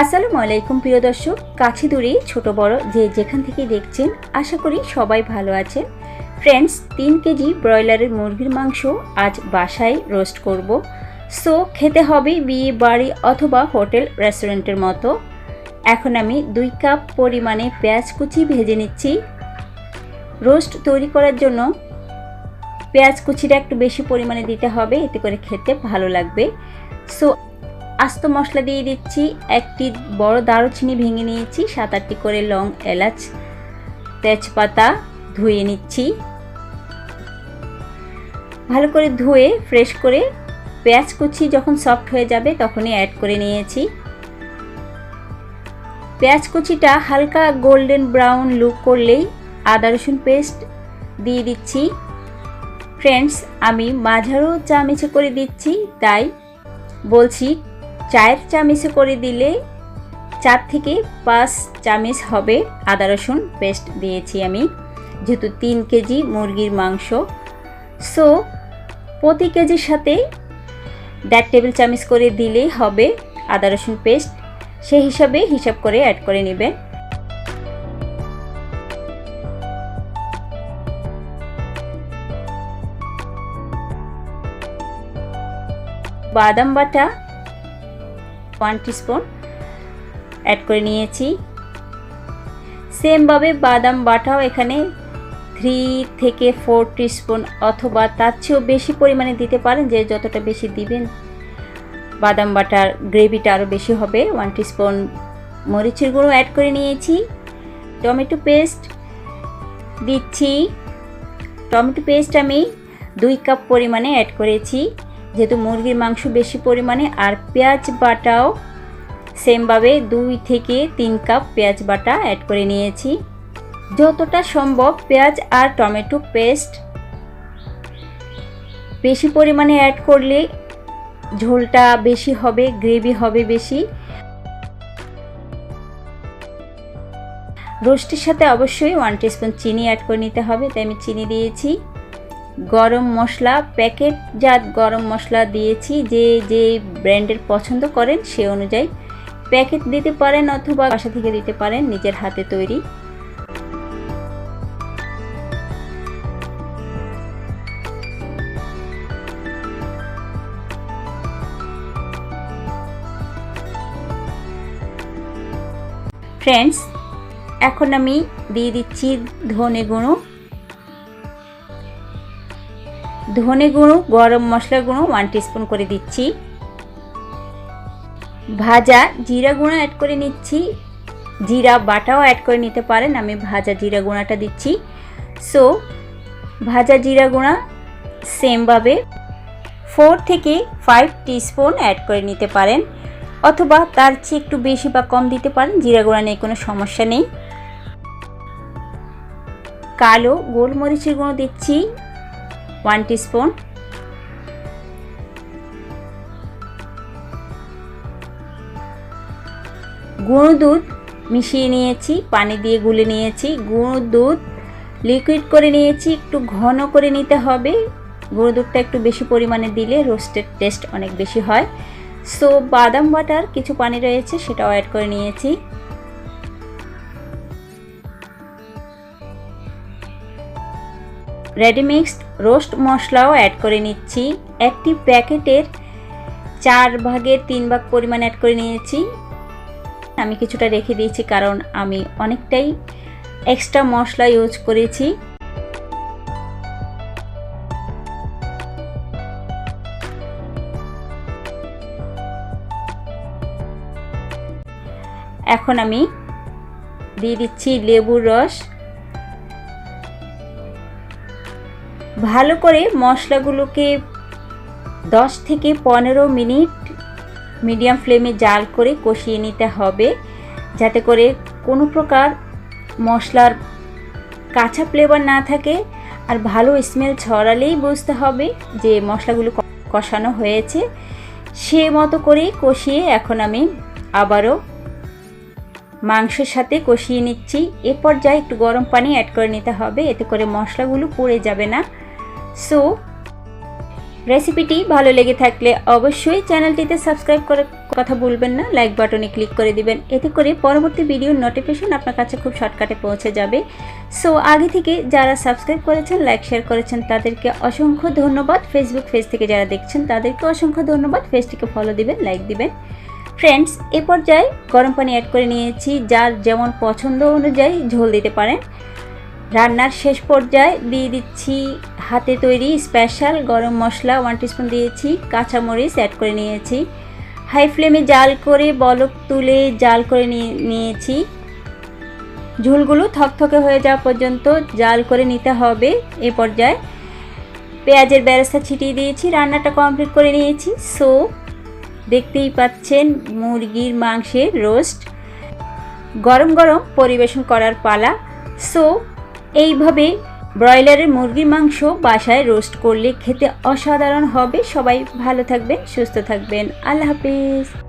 আসসালামু আলাইকুম প্রিয় দর্শক, কাছে দূরে ছোট বড় যে যেখান থেকে দেখছেন, আশা করি সবাই ভালো আছেন। ফ্রেন্ডস তিন কেজি ব্রয়লারের মুরগির মাংস আজ বাসায় রোস্ট করব। সো খেতে হবে বিয়ে বাড়ি অথবা হোটেল রেস্টুরেন্টের মতো। এখন আমি দুই কাপ পরিমাণে পেঁয়াজ কুচি ভেজে নিচ্ছি। রোস্ট তৈরি করার জন্য পেঁয়াজ কুচিটা একটু বেশি পরিমাণে দিতে হবে, এতে করে খেতে ভালো লাগবে। সো আস্ত মশলা দিয়ে দিচ্ছি, একটি বড় দারুচিনি ভেঙে নিয়েছি সাত আটটি করে লং এলাচ, তেজপাতা ধুয়ে নিচ্ছি। ভালো করে ধুয়ে, ফ্রেশ করে পেঁয়াজ কুচি যখন সফট হয়ে যাবে তখনই অ্যাড করে নিয়েছি। পেঁয়াজ কুচিটা হালকা গোল্ডেন ব্রাউন লুক করলেই আদা রসুন পেস্ট দিয়ে দিচ্ছি। ফ্রেন্ডস আমি মাঝারো চামচে করে দিচ্ছি, তাই বলছি চায়ের চামচে করে দিলে চার থেকে পাঁচ চামচ হবে আদা রসুন পেস্ট দিয়েছি আমি, যেহেতু তিন কেজি মুরগির মাংস। সো প্রতি কেজির সাথে দেড় টেবিল চামচ করে দিলেই হবে আদা রসুন পেস্ট সেই হিসাবে হিসাব করে অ্যাড করে নেবেন। বাদাম বাটা ওয়ান টিস্পুন অ্যাড করে নিয়েছি। সেমভাবে বাদাম বাটাও এখানে থ্রি থেকে ফোর টিস্পুন অথবা তার চেয়েও বেশি পরিমাণে দিতে পারেন, যে যতটা বেশি দিবেন, বাদাম বাটার গ্রেভিটা আরও বেশি হবে। ওয়ান টিস্পুন মরিচের গুঁড়ো অ্যাড করে নিয়েছি। টমেটো পেস্ট দিচ্ছি। টমেটো পেস্ট আমি দুই কাপ পরিমাণে অ্যাড করেছি। যেহেতু মুরগির মাংস বেশি পরিমাণে আর পেঁয়াজ বাটাও সেমভাবে দুই থেকে তিন কাপ পেঁয়াজ বাটা অ্যাড করে নিয়েছি। যতটা সম্ভব পেঁয়াজ আর টমেটো পেস্ট বেশি পরিমাণে অ্যাড করলে ঝোলটা বেশি হবে, গ্রেভি হবে বেশি। রোস্টের সাথে অবশ্যই ওয়ান টিস্পুন চিনি অ্যাড করে নিতে হবে, তাই আমি চিনি দিয়েছি। গরম মশলা, প্যাকেটজাত গরম মশলা দিয়েছি, যে যে ব্র্যান্ডের পছন্দ করেন সে অনুযায়ী প্যাকেট দিতে পারেন অথবা বাসা থেকে দিতে পারেন নিজের হাতে তৈরি। ফ্রেন্ডস এখন আমি দিয়ে দিচ্ছি ধনে গুঁড়ো। ধনে গুঁড়ো, গরম মশলা গুঁড়ো ওয়ান টিস্পুন করে দিচ্ছি। ভাজা জিরা গুঁড়ো অ্যাড করে নিচ্ছি। জিরা বাটাও অ্যাড করে নিতে পারেন, আমি ভাজা জিরা গুঁড়াটা দিচ্ছি। সো ভাজা জিরা গুঁড়া সেমভাবে ফোর থেকে ফাইভ টিস্পুন অ্যাড করে নিতে পারেন। অথবা তার চেয়ে একটু বেশি বা কম দিতে পারেন, জিরা গুঁড়া নিয়ে কোনো সমস্যা নেই। কালো গোলমরিচের গুঁড়ো দিচ্ছি। One teaspoon. গুঁড়ো দুধ মিশিয়ে নিয়েছি, পানি দিয়ে গুলে নিয়েছি। গুঁড়ো দুধ লিকুইড করে নিয়েছি, একটু ঘন করে নিতে হবে। গুঁড়ো দুধটা একটু বেশি পরিমাণে দিলে রোস্টের টেস্ট অনেক বেশি হয়। সো বাদাম বাটার কিছু পানি রয়েছে, সেটাও অ্যাড করে নিয়েছি। রেডি মিক্সড রোস্ট মশলাও অ্যাড করে নিচ্ছি। একটি প্যাকেটের চার ভাগের তিন ভাগ পরিমাণ অ্যাড করে নিয়েছি। আমি কিছুটা রেখে দিয়েছি কারণ আমি অনেকটাই এক্সট্রা মশলা ইউজ করেছি। এখন আমি দিয়ে দিচ্ছি লেবুর রস। ভালো করে মশলাগুলোকে দশ থেকে পনেরো মিনিট মিডিয়াম ফ্লেমে জাল করে কষিয়ে নিতে হবে, যাতে করে কোনো প্রকার মশলার কাঁচা ফ্লেভার না থাকে আর ভালো স্মেল ছড়ালেই বুঝতে হবে যে মশলাগুলো কষানো হয়েছে। সে মতো করে কষিয়ে এখন আমি আবারও মাংসের সাথে কষিয়ে নিচ্ছি। এ পর্যায়ে একটু গরম পানি অ্যাড করে নিতে হবে, এতে করে মশলাগুলো পড়ে যাবে না। সো রেসিপিটি ভালো লেগে থাকলে অবশ্যই চ্যানেলটিতে সাবস্ক্রাইব করে কথা বলবেন না লাইক বাটনে ক্লিক করে দিবেন। এতে করে পরবর্তী ভিডিওর নোটিফিকেশন আপনার কাছে খুব শর্টকাটে পৌঁছে যাবে। সো আগে থেকে যারা সাবস্ক্রাইব করেছেন লাইক শেয়ার করেছেন, তাদেরকে অসংখ্য ধন্যবাদ। ফেসবুক পেজ থেকে যারা দেখছেন, তাদেরকে অসংখ্য ধন্যবাদ। পেজটিকে ফলো দিবেন লাইক দিবেন। ফ্রেন্ডস এ পর্যায়ে গরম পানি অ্যাড করে নিয়েছি। যার যেমন পছন্দ অনুযায়ী ঝোল দিতে পারেন। রান্নার শেষ পর্যায়ে দিয়ে দিচ্ছি হাতে তৈরি স্পেশাল গরম মশলা ওয়ান টিস্পুন দিয়েছি, কাঁচামরিচ অ্যাড করে নিয়েছি। হাই ফ্লেমে জাল করে বলক তুলে জাল করে নিয়ে, নিয়েছি। ঝোলগুলো থকথকে হয়ে যাওয়া পর্যন্ত জাল করে নিতে হবে এ পর্যায়ে। পেঁয়াজের ব্যবস্থা ছিটিয়ে দিয়েছি, রান্নাটা কমপ্লিট করে নিয়েছি। সো দেখতেই পাচ্ছেন মুরগির মাংসের রোস্ট গরম গরম পরিবেশন করার পালা। সো এইভাবে ব্রয়লারের মুরগি মাংস বাসায় রোস্ট করলে খেতে অসাধারণ হবে। সবাই ভালো থাকবেন, সুস্থ থাকবেন। আল্লাহ হাফিজ।